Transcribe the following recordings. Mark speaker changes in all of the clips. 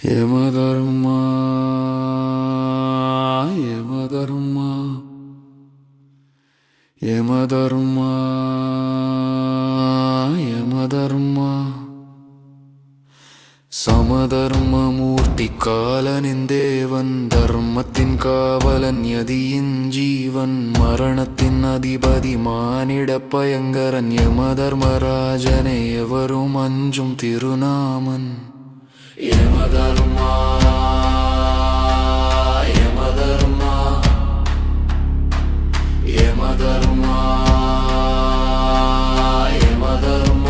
Speaker 1: യമധർമ്മ യമധർമ്മ യമധർമ്മ യമധർമ്മ സമധർമ്മമൂർത്തിക്കാലനിൻ ദേവൻ ധർമ്മത്തിൻ കാവലൻ യതിയിൻ ജീവൻ മരണത്തിൻ അധിപതി മാനിടപ്പയങ്കരൻ യമധർമ്മരാജനെ എവരും അഞ്ചും തിരുനാമൻ യമധർമ്മ യമധർമ്മ യമധർമ്മ യമധർമ്മ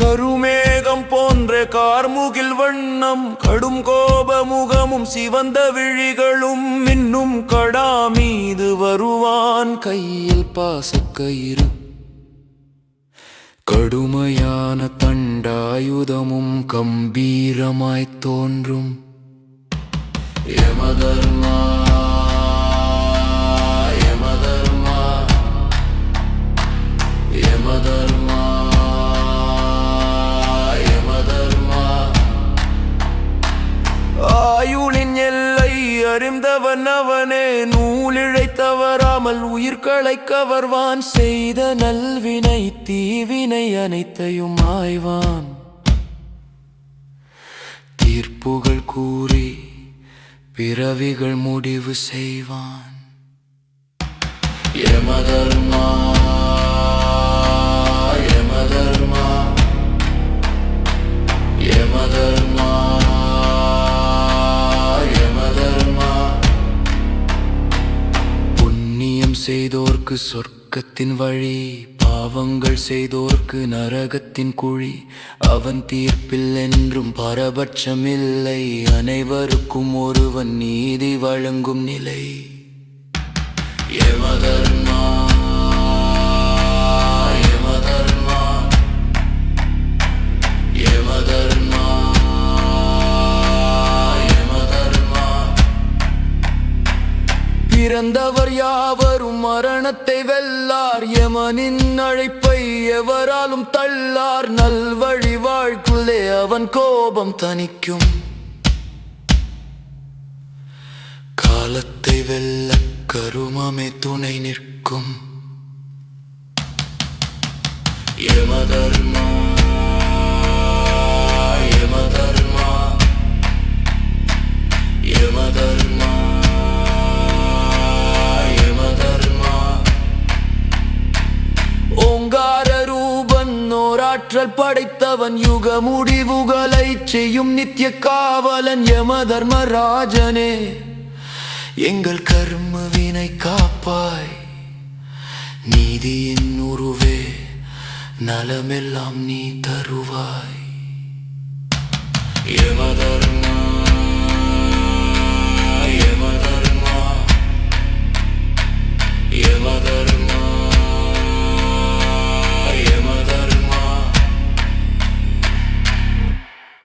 Speaker 1: கருமேகம் போன்ற கார்முகில் வண்ணம் கடும் கோப முகமும் சிவந்த விழிகளும் மின்னும் கடா மீது வருவான் கையில் பாசக்கயிறு கடுமையான தண்டாயுதமும் கம்பீரமாய் தோன்றும் யமதர்மா யமதர்மா யமதர்மா யமதர்மா ஆயுளின் எல்லை அறிந்தவன் அவனே தவறாமல் உயிர்களை கவர்வான் செய்த நல்வினை தீவினை அனைத்தையும் ஆய்வான். தீர்ப்புகள் கூறி பிறவிகள் முடிவு செய்வான். எமதர்மா யமதர்மா யமதர்மா யமதர்மா. செய்தோர்க்கு சொர்க்கத்தின் வழி பாவங்கள் செய்தோர்க்கு நரகத்தின் குழி. அவன் தீர்ப்பில் என்றும் பரபட்சமில்லை அனைவருக்கும் ஒருவன் நீதி வழங்கும் நிலை. யமதர்மா இறந்தவர் யாவரும் மரணத்தை வெல்லார். யமனின் அழைப்பை எவராலும் தள்ளார். நல்வழி வாழ்க்குள்ளே அவன் கோபம் தணிக்கும். காலத்தை வெல்ல கருமமே துணை நிற்கும். யமதர்மா ஆற்றல் படைத்தவன் யுக முடிவுகளை செய்யும் நித்திய காவலன் யம யமதர்மராஜனே. எங்கள் கர்ம வினை காப்பாய். நீதியின் உருவே நலமெல்லாம் நீ தருவாய். யமதர்